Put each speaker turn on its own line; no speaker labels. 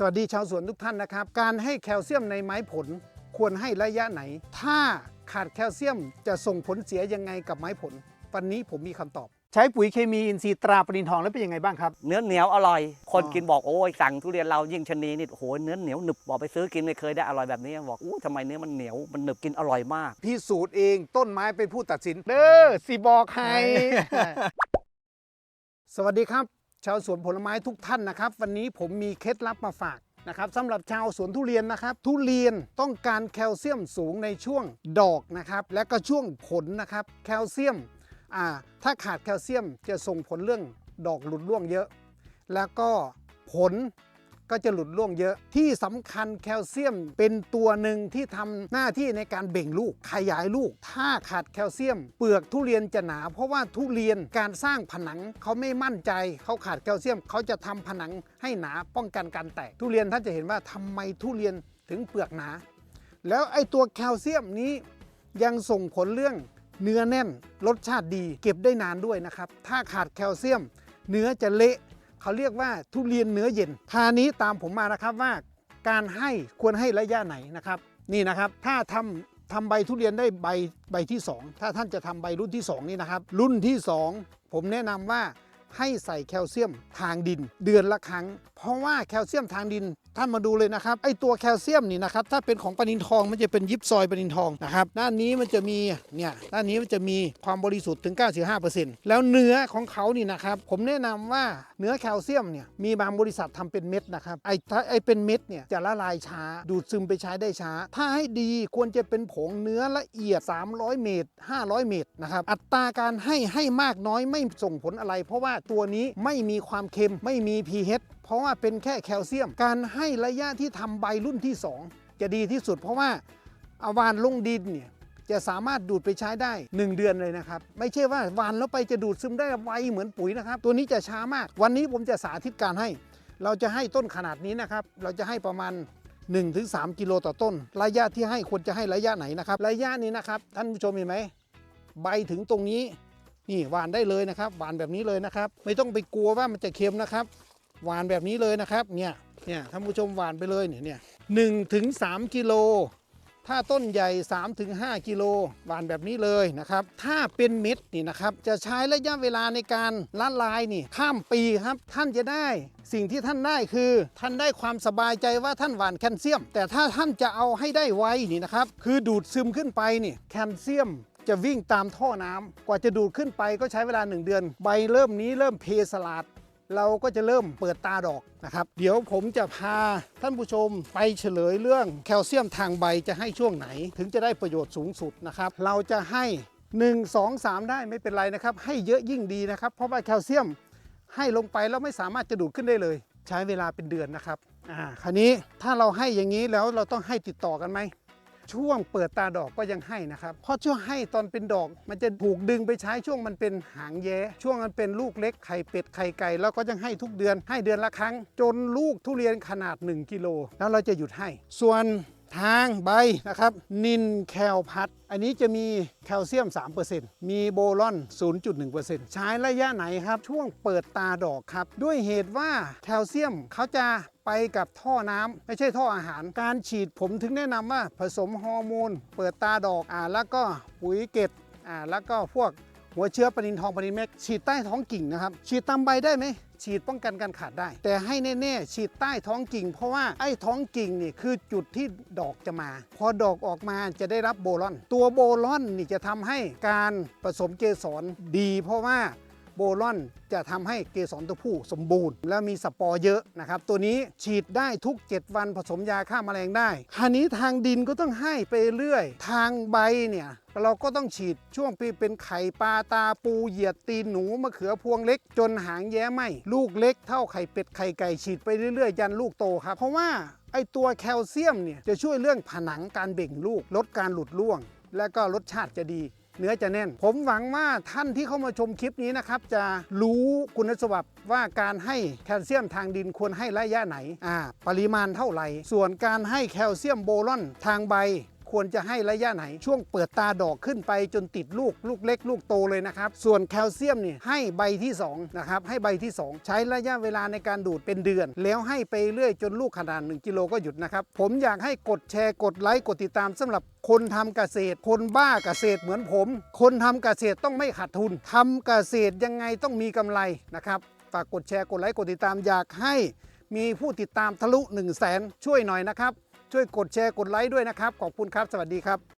สวัสดีชาวสวนทุกท่านนะครับ การให้แคลเซียมในไม้ผลควรให้ระยะไหน ถ้าขาดแคลเซียมจะส่งผลเสียยังไงกับไม้ผล วันนี้ผมมีคำตอบ ใช้ปุ๋ยเคมีอินทรีย์ตราปรินทองแล้วเป็นยังไงบ้างครับ
เนื้อเหนียวอร่อย คน
อ๋อ
กินบอกโอ้ยสั่งทุเรียนเรายิ่งชะนีนี่โอ้โหเนื้อเหนียวหนึบบอกไปซื้อกินไม่เคยได้อร่อยแบบนี้บอกอู้ทำไมเนื้อมันเหนียวมันหนึบกินอร่อยมาก
พิสูจน์เองต้นไม้เป็นผู้ตัดสินเด้อสิบอกให้สวัสดีครับ ชาวสวนผลไม้ทุกท่านนะครับ วันนี้ผมมีเคล็ดลับมาฝากนะครับสำหรับชาวสวนทุเรียนนะครับ ทุเรียนต้องการแคลเซียมสูงในช่วงดอกนะครับ และก็ช่วงผลนะครับ แคลเซียมอ่าถ้าขาดแคลเซียมจะส่งผลเรื่องดอกหลุดร่วงเยอะ แล้วก็ผล ก็จะหลุดร่วงเยอะ ที่สำคัญแคลเซียมเป็นตัวหนึ่งที่ทำหน้าที่ในการเบ่งลูกขยายลูก ถ้าขาดแคลเซียม เปลือกทุเรียนจะหนา เพราะว่าทุเรียนการสร้างผนังเขาไม่มั่นใจเขาขาดแคลเซียมเขาจะทำผนังให้หนาป้องกันการแตกทุเรียนท่านจะเห็นว่าทำไมทุเรียนถึงเปลือกหนา แล้วไอ้ตัวแคลเซียมนี้ยังส่งผลเรื่องเนื้อแน่นรสชาติดี เก็บได้นานด้วยนะครับ ถ้าขาดแคลเซียม เนื้อจะเละ เขาเรียกว่าทุเรียนเนื้อเย็นทานี้ตามผมมานะครับว่าการให้ควรให้ระยะไหนนะครับ นี่นะครับถ้าทำทำใบทุเรียนได้ใบใบที่ 2 ถ้าท่านจะทำใบรุ่นที่ 2 นี่นะครับ รุ่นที่ 2 ผมแนะนำว่าให้ใส่แคลเซียมทางดิน เดือนละครั้ง เพราะว่าแคลเซียมทางดินท่านมาดูเลยนะครับไอตัวแคลเซียมนี่นะครับถ้าเป็นของปนินทองมันจะเป็นยิบซอยปนินทองนะครับด้านนี้มันจะมีเนี่ยด้านนี้มันจะมีความบริสุทธิ์ถึง 95%แล้วเนื้อของเขานี่นะครับผมแนะนำว่าเนื้อแคลเซียมเนี่ยมีบางบริษัททำเป็นเม็ดนะครับไอถ้าไอเป็นเม็ดเนี่ยจะละลายช้า ดูดซึมไปใช้ได้ช้า ถ้าให้ดีควรจะเป็นผงเนื้อละเอียด 300 เมตร 500 เมตรนะครับอัตราการให้ให้มากน้อยไม่ส่งผลอะไร เพราะว่าตัวนี้ไม่มีความเค็มไม่มี pH เพราะว่าเป็นแค่แคลเซียม การให้ระยะที่ทำใบรุ่นที่ 2 จะดีที่สุด เพราะว่าอาวานลงดินเนี่ยจะสามารถดูดไปใช้ได้ 1 เดือนเลยนะครับ ไม่ใช่ว่าวานแล้วไปจะดูดซึมได้ไวเหมือนปุ๋ยนะครับ ตัวนี้จะช้ามาก วันนี้ผมจะสาธิตการให้ เราจะให้ต้นขนาดนี้นะครับ เราจะให้ประมาณ 1-3 กิโลต่อต้น ระยะที่ให้ควรจะให้ระยะไหนนะครับ ระยะนี้นะครับท่านผู้ชมเห็นไหมใบถึงตรงนี้นี่หวานได้เลยนะครับหวานแบบนี้เลยนะครับ ไม่ต้องไปกลัวว่ามันจะเค็มนะครับ หวานแบบนี้เลยนะครับเนี่ยเนี่ยท่านผู้ชมหวานไปเลยเนี่ยเนี่ยหนึ่งถึงสามกิโลถ้าต้นใหญ่ 3-5ถึงกิโลหวานแบบนี้เลยนะครับ ถ้าเป็นเม็ดนี่นะครับ จะใช้ระยะเวลาในการละลายนี่ข้ามปีครับ ท่านจะได้สิ่งที่ท่านได้คือ ท่านได้ความสบายใจว่าท่านหวานแคลเซียม แต่ถ้าท่านจะเอาให้ได้ไวนี่นะครับ คือดูดซึมขึ้นไปนี่แคลเซียมจะวิ่งตามท่อน้ำกว่าจะดูดขึ้นไปก็ใช้เวลา 1 เดือน ใบเริ่มนี้เริ่มเพสลาด เราก็จะเริ่มเปิดตาดอกนะครับ เดี๋ยวผมจะพาท่านผู้ชมไปเฉลยเรื่องแคลเซียมทางใบจะให้ช่วงไหน ถึงจะได้ประโยชน์สูงสุดนะครับ เราจะให้ 1 2 3 ได้ไม่เป็นไรนะครับ ให้เยอะยิ่งดีนะครับ เพราะว่าแคลเซียมให้ลงไปแล้วไม่สามารถจะดูดขึ้นได้เลย ใช้เวลาเป็นเดือนนะครับอ่าคราวนี้ถ้าเราให้อย่างนี้แล้วเราต้องให้ติดต่อกันไหม ช่วงเปิดตาดอกก็ยังให้นะครับ เพราะช่วงให้ตอนเป็นดอก มันจะถูกดึงไปใช้ช่วงมันเป็นหางแย้ช่วงมันเป็นลูกเล็กไข่เป็ดไข่ไก่แล้วก็ยังให้ทุกเดือนให้เดือนละครั้ง จนลูกทุเรียนขนาด 1กิโลแล้วเราจะหยุดให้ ส่วน ทางใบนะครับ นินแคลพัด อันนี้จะมีแคลเซียม 3%มีโบรอน 0.1%ใช้ระยะไหนครับ ช่วงเปิดตาดอกครับ ด้วยเหตุว่าแคลเซียมเขาจะไปกับท่อน้ำไม่ใช่ท่ออาหาร การฉีดผมถึงแนะนำว่าผสมฮอร์โมน เปิดตาดอกอ่าแล้วก็ปุ๋ยเกตอ่าแล้วก็พวก หัวเชื้อปนินทองปนินเม็กฉีดใต้ท้องกิ่งนะครับ ฉีดตามใบได้ไหมฉีดป้องกันการขาดได้ แต่ให้แน่ๆฉีดใต้ท้องกิ่ง เพราะว่าไอ้ท้องกิ่งนี่คือจุดที่ดอกจะมา พอดอกออกมาจะได้รับโบลอน ตัวโบลอนนี่จะทำให้การผสมเกสรดี เพราะว่า โบรอนจะทำให้เกสรตัวผู้สมบูรณ์ และมีสปอร์เยอะนะครับ ตัวนี้ฉีดได้ทุก 7 วันผสมยาฆ่าแมลงได้คราวนี้ทางดินก็ต้องให้ไปเรื่อย ทางใบเนี่ยเราก็ต้องฉีดช่วงปีเป็นไข่ปลาตาปูเหยียดตีนหนูมะเขือพวงเล็ก จนหางแย้ไหมลูกเล็กเท่าไข่เป็ดไข่ไก่ฉีดไปเรื่อยๆ ยันลูกโตครับ เพราะว่าไอตัวแคลเซียมเนี่ยจะช่วยเรื่องผนังการเบ่งลูก ลดการหลุดร่วง และก็รสชาติจะดี เนื้อจะแน่น ผมหวังว่าท่านที่เข้ามาชมคลิปนี้นะครับ จะรู้คุณสมบัติว่าการให้แคลเซียมทางดินควรให้ระยะไหน อ่า ปริมาณเท่าไหร่ ส่วนการให้แคลเซียมโบรอนทางใบ ควรจะให้ระยะไหน ช่วงเปิดตาดอกขึ้นไปจนติดลูกลูกเล็ก ลูกโตเลยนะครับ ส่วนแคลเซียมนี่ให้ใบที่2นะครับให้ใบที่ 2 ใช้ระยะเวลาในการดูดเป็นเดือน แล้วให้ไปเรื่อยจนลูกขนาด 1กิโลก็หยุดนะครับ ผมอยากให้กดแชร์กดไลค์กดติดตามสำหรับคนทำเกษตร คนบ้าเกษตรเหมือนผม คนทำเกษตรต้องไม่ขาดทุนทำเกษตรยังไงต้องมีกำไรนะครับฝากกดแชร์กดไลค์กดติดตามอยากให้มีผู้ติดตามทะลุ 1 0 0 0 0แสนช่วยหน่อยนะครับ ช่วยกดแชร์กดไลค์ด้วยนะครับ ขอบคุณครับ สวัสดีครับ